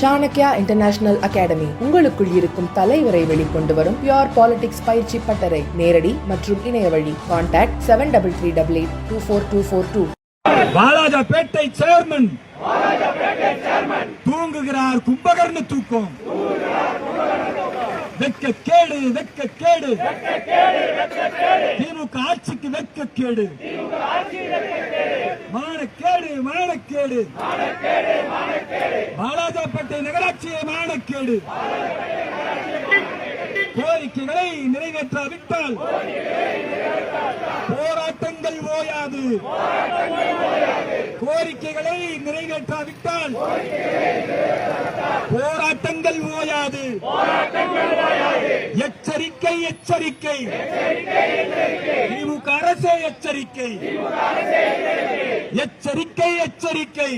Chanakya international academy உங்களுக்குள் இருக்கும் தலைவரை வெளிக்கொண்டு வரும் பியோர் பாலிடிக்ஸ் பயிற்சி பட்டறை. நேரடி மற்றும் இணைய வழி. Contact seven double three double eight two four two four two Walajapet chairman. தூங்குகிறார் Kumbhakarna தூக்கம். வெக்க கேடு வெக்க கேடு திமுக ஆட்சிக்கு வெக்க கேடு மானக்கேடு மானக்கேடு. வாலாஜாபேட்டை நகராட்சியை மானக்கேடு. கோரிக்கைகளை நிறைவேற்றாவிட்டால் போராட்டங்கள் ஓயாது. கோரிக்கைகளை நிறைவேற்றாவிட்டால் போராட்டங்கள் ஓயாது. எச்சரிக்கை எச்சரிக்கை. திமுக அரசே எச்சரிக்கை. எச்சரிக்கை எச்சரிக்கை.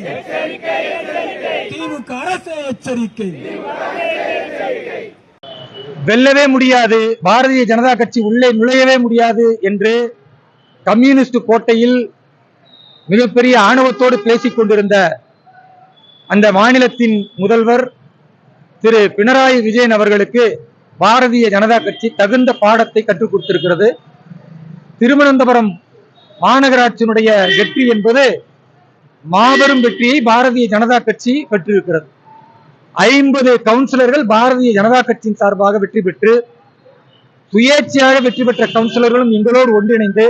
திமுக அரசு எச்சரிக்கை. வெல்லவே முடியாது. பாரதிய ஜனதா கட்சி உள்ளே நுழையவே முடியாது என்று கம்யூனிஸ்ட் கோட்டையில் மிகப்பெரிய ஆணவத்தோடு பேசிக் கொண்டிருந்த அந்த மாநிலத்தின் முதல்வர் திரு பினராயி விஜயன் அவர்களுக்கு பாரதிய ஜனதா கட்சி தகுந்த பாடத்தை கற்றுக் கொடுத்திருக்கிறது. திருவனந்தபுரம் மாநகராட்சியினுடைய வெற்றி என்பது மாபெரும் வெற்றியை பாரதிய ஜனதா கட்சி பெற்றிருக்கிறது. ஐம்பது கவுன்சிலர்கள் பாரதிய ஜனதா கட்சியின் சார்பாக வெற்றி பெற்று சுயேட்சையாக வெற்றி பெற்ற கவுன்சிலர்களும் எங்களோடு ஒன்றிணைந்து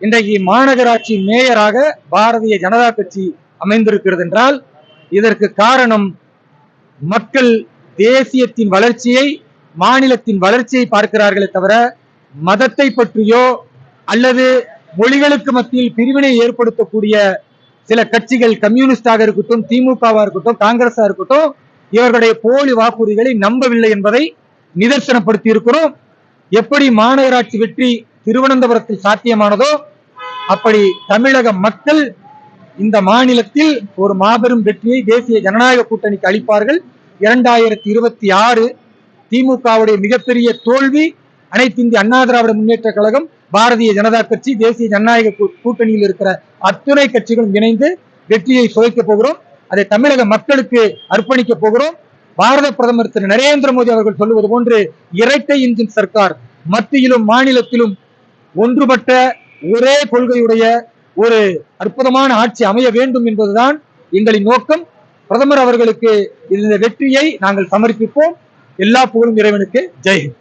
இன்றைக்கு மாநகராட்சி மேயராக பாரதிய ஜனதா கட்சி அமைந்திருக்கிறது என்றால் இதற்கு காரணம் மக்கள் தேசியத்தின் வளர்ச்சியை மாநிலத்தின் வளர்ச்சியை பார்க்கிறார்களே தவிர மதத்தை பற்றியோ அல்லது மொழிகளுக்கு மத்தியில் பிரிவினை ஏற்படுத்தக்கூடிய சில கட்சிகள் கம்யூனிஸ்டாக இருக்கட்டும் திமுகவா இருக்கட்டும் காங்கிரஸா இருக்கட்டும் இவர்களுடைய போலி வாக்குறுதிகளை நம்பவில்லை என்பதை நிதர்சனப்படுத்தி இருக்கிறோம். எப்படி மாநகராட்சி வெற்றி திருவனந்தபுரத்தில் சாத்தியமானதோ அப்படி தமிழக மக்கள் இந்த மாநிலத்தில் ஒரு மாபெரும் வெற்றியை தேசிய ஜனநாயக கூட்டணிக்கு அளிப்பார்கள். இரண்டாயிரத்தி இருபத்தி ஆறு திமுகவுடைய மிகப்பெரிய தோல்வி அனைத்து இந்திய அண்ணா திராவிட முன்னேற்ற கழகம் பாரதிய ஜனதா கட்சி தேசிய ஜனநாயக கூட்டணியில் இருக்கிற அத்துணை கட்சிகளும் இணைந்து வெற்றியை சுவைக்க போகிறோம். அதை தமிழக மக்களுக்கு அர்ப்பணிக்க போகிறோம். பாரத பிரதமர் திரு நரேந்திர மோடி அவர்கள் சொல்லுவது போன்று இரட்டை இன்ஜின் சர்க்கார் மத்தியிலும் மாநிலத்திலும் ஒன்றுபட்ட ஒரே கொள்கையுடைய ஒரு அற்புதமான ஆட்சி அமைய வேண்டும் என்பதுதான் எங்களின் நோக்கம். பிரதமர் அவர்களுக்கு இந்த வெற்றியை நாங்கள் சமர்ப்பிப்போம். எல்லா புகழும் இறைவனுக்கு. ஜெய்ஹிந்த்